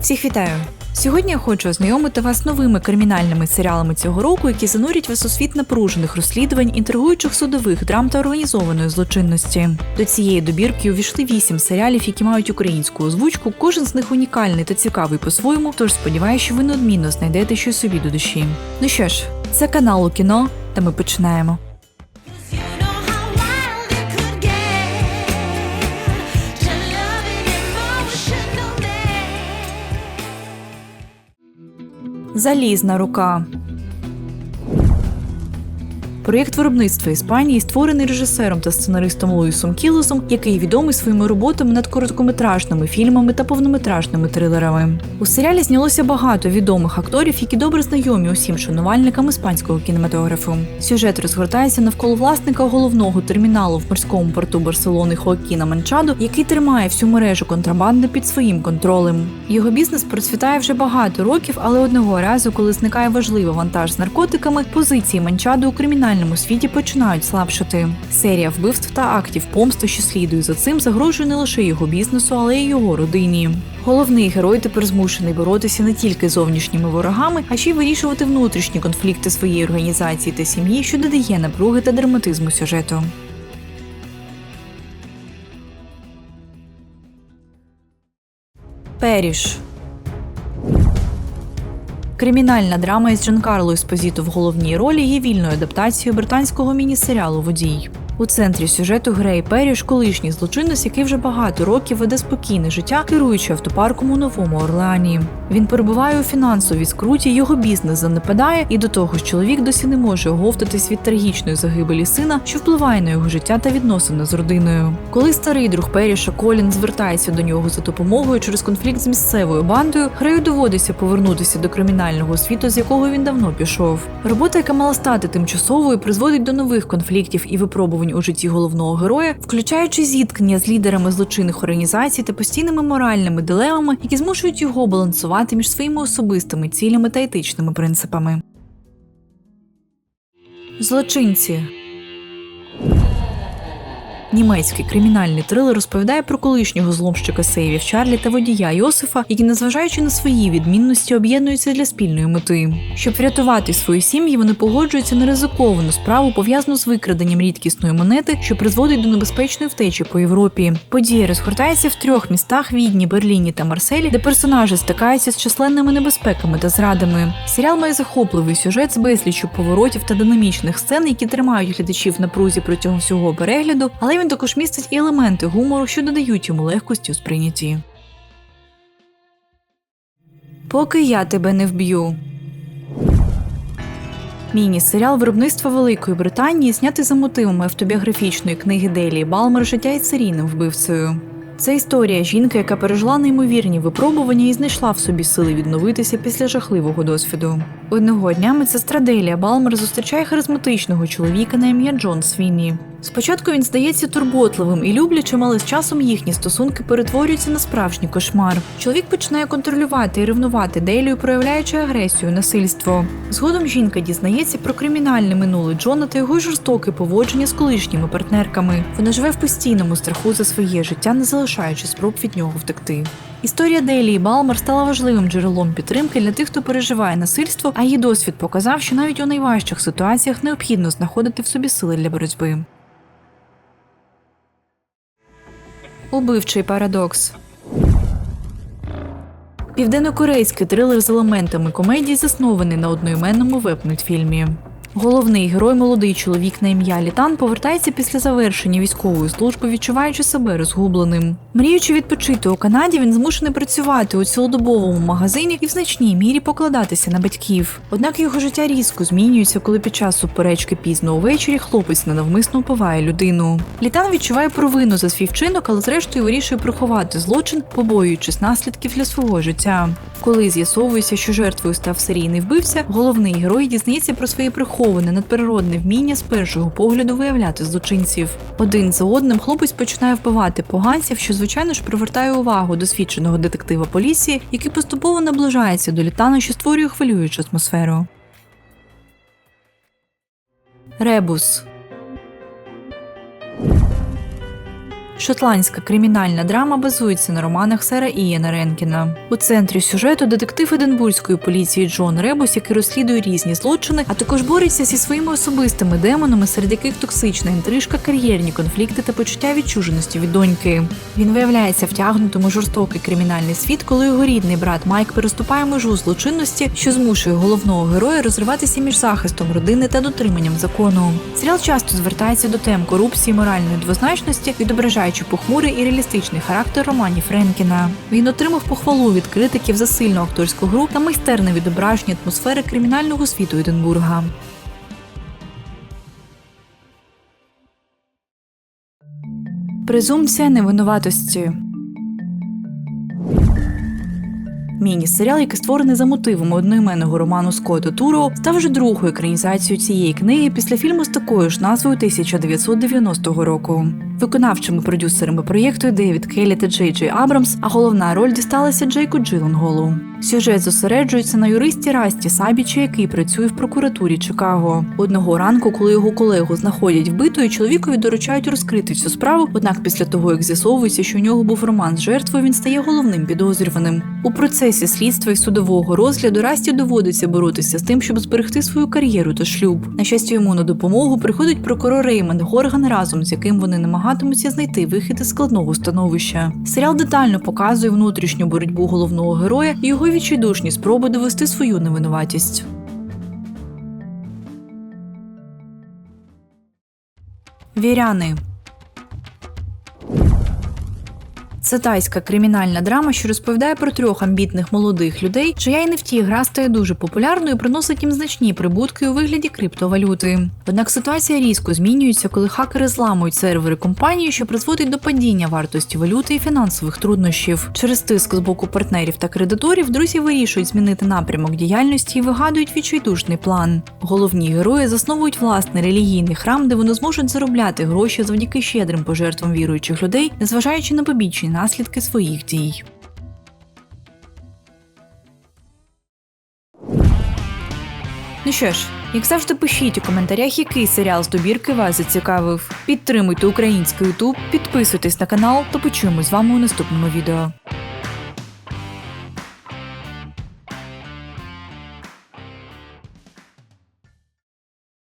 Всіх вітаю! Сьогодні я хочу ознайомити вас з новими кримінальними серіалами цього року, які занурять вас у світ напружених розслідувань, інтригуючих судових драм та організованої злочинності. До цієї добірки увійшли вісім серіалів, які мають українську озвучку. Кожен з них унікальний та цікавий по-своєму. Тож сподіваюся, що ви неодмінно знайдете щось собі до душі. Ну що ж, це канал у кіно, та ми починаємо. Залізна рука. Проєкт виробництва Іспанії створений режисером та сценаристом Луїсом Кілосом, який відомий своїми роботами над короткометражними фільмами та повнометражними трилерами. У серіалі знялося багато відомих акторів, які добре знайомі усім шанувальникам іспанського кінематографу. Сюжет розгортається навколо власника головного терміналу в морському порту Барселони Хоакіна Манчадо, який тримає всю мережу контрабанди під своїм контролем. Його бізнес процвітає вже багато років, але одного разу, коли зникає важливий вантаж з наркотиками, позиції Манчадо у кримінальному світі починають слабшати. Серія вбивств та актів помсти, що слідує за цим, загрожує не лише його бізнесу, але й його родині. Головний герой тепер змушений боротися не тільки з зовнішніми ворогами, а ще й вирішувати внутрішні конфлікти своєї організації та сім'ї, що додає напруги та драматизму сюжету. Періш Кримінальна драма із Джанкарло Еспозіто в головній ролі є вільною адаптацією британського міні-серіалу Водій. У центрі сюжету Грей Періш, колишній злочинець, який вже багато років веде спокійне життя, керуючи автопарком у Новому Орлеані. Він перебуває у фінансовій скруті, його бізнес занепадає, і до того ж чоловік досі не може оговтатись від трагічної загибелі сина, що впливає на його життя та відносини з родиною. Коли старий друг Періша Колін звертається до нього за допомогою через конфлікт з місцевою бандою, Грею доводиться повернутися до кримінального світу, з якого він давно пішов. Робота, яка мала стати тимчасовою, призводить до нових конфліктів і випробувань у житті головного героя, включаючи зіткнення з лідерами злочинних організацій та постійними моральними дилемами, які змушують його балансувати між своїми особистими цілями та етичними принципами. Злочинці Німецький кримінальний трилер розповідає про колишнього зломщика сейвів Чарлі та водія Йосифа, які, незважаючи на свої відмінності, об'єднуються для спільної мети. Щоб врятувати свої сім'ї, вони погоджуються на ризиковану справу, пов'язану з викраденням рідкісної монети, що призводить до небезпечної втечі по Європі. Подія розгортається в трьох містах Відні, Берліні та Марселі, де персонажі стикаються з численними небезпеками та зрадами. Серіал має захопливий сюжет з безліччю поворотів та динамічних сцен, які тримають глядачів в напрузі протягом всього перегляду, але він також містить і елементи гумору, що додають йому легкості у сприйнятті. Поки я тебе не вб'ю. Міні-серіал виробництва Великої Британії знятий за мотивами автобіографічної книги Делі Балмер Життя із серійним вбивцею. Це історія жінки, яка пережила неймовірні випробування і знайшла в собі сили відновитися після жахливого досвіду. Одного дня медсестра Делія Балмер зустрічає харизматичного чоловіка на ім'я Джон Свінні. Спочатку він здається турботливим і люблячим, але з часом їхні стосунки перетворюються на справжній кошмар. Чоловік починає контролювати і ревнувати Делію, проявляючи агресію, насильство. Згодом жінка дізнається про кримінальне минуле Джона та його жорстоке поводження з колишніми партнерками. Вона живе в постійному страху за своє життя, не залишаючи спроб від нього втекти. Історія Делії Балмер стала важливим джерелом підтримки для тих, хто переживає насильство, а її досвід показав, що навіть у найважчих ситуаціях необхідно знаходити в собі сили для боротьби. Убивчий парадокс. Південнокорейський трилер з елементами комедії заснований на одноіменному веб-мультфільмі. Головний герой, молодий чоловік на ім'я Літан, повертається після завершення військової служби, відчуваючи себе розгубленим. Мріючи відпочити у Канаді, він змушений працювати у цілодобовому магазині і в значній мірі покладатися на батьків. Однак його життя різко змінюється, коли під час суперечки пізно увечері хлопець ненавмисно вбиває людину. Літан відчуває провину за свій вчинок, але зрештою вирішує приховати злочин, побоюючись наслідків для свого життя. Коли з'ясовується, що жертвою став серійний вбивця, головний герой дізнається про своє приховане надприродне вміння з першого погляду виявляти злочинців. Один за одним хлопець починає вбивати поганців, що звичайно ж привертає увагу досвідченого детектива поліції, який поступово наближається до літана, що створює хвилюючу атмосферу. Ребус Шотландська кримінальна драма базується на романах Сера Ієна Ренкіна. У центрі сюжету детектив Единбурзької поліції Джон Ребус, який розслідує різні злочини, а також бореться зі своїми особистими демонами, серед яких токсична інтрижка, кар'єрні конфлікти та почуття відчуженості від доньки. Він виявляється втягнутим у жорстокий кримінальний світ, коли його рідний брат Майк переступає межу злочинності, що змушує головного героя розриватися між захистом родини та дотриманням закону. Серіал часто звертається до тем корупції, моральної двозначності, відображаючи похмурий і реалістичний характер романів Френкіна. Він отримав похвалу від критиків за сильну акторську гру та майстерне відображення атмосфери кримінального світу Единбурга. Презумпція невинуватості. Міні-серіал, який створений за мотивами одноіменного роману Скотта Туро, став вже другою екранізацією цієї книги після фільму з такою ж назвою 1990 року. Виконавчими продюсерами проєкту Девід Келлі та Джей Джей Абрамс, а головна роль дісталася Джейку Джилленголу. Сюжет зосереджується на юристі Расті Сабічі, який працює в прокуратурі Чикаго. Одного ранку, коли його колегу знаходять вбитою, чоловікові доручають розкрити цю справу. Однак, після того як з'ясовується, що у нього був роман з жертвою, він стає головним підозрюваним. У процесі слідства і судового розгляду Расті доводиться боротися з тим, щоб зберегти свою кар'єру та шлюб. На щастя, йому на допомогу приходить прокурор Реймонд Горган, разом з яким вони намагатимуться знайти вихід із складного становища. Серіал детально показує внутрішню боротьбу головного героя і його відчайдушні спроби довести свою невинуватість. Віряни це тайська кримінальна драма, що розповідає про трьох амбітних молодих людей, чия й не втіх гра стає дуже популярною, і приносить їм значні прибутки у вигляді криптовалюти. Однак ситуація різко змінюється, коли хакери зламують сервери компанії, що призводить до падіння вартості валюти і фінансових труднощів. Через тиск з боку партнерів та кредиторів друзі вирішують змінити напрямок діяльності і вигадують відчайдушний план. Головні герої засновують власний релігійний храм, де вони зможуть заробляти гроші завдяки щедрим пожертвам віруючих людей, незважаючи на побічні наслідки своїх дій. Ну що ж, як завжди, пишіть у коментарях, який серіал з добірки вас зацікавив. Підтримуйте український Ютуб, підписуйтесь на канал та почуємось з вами у наступному відео.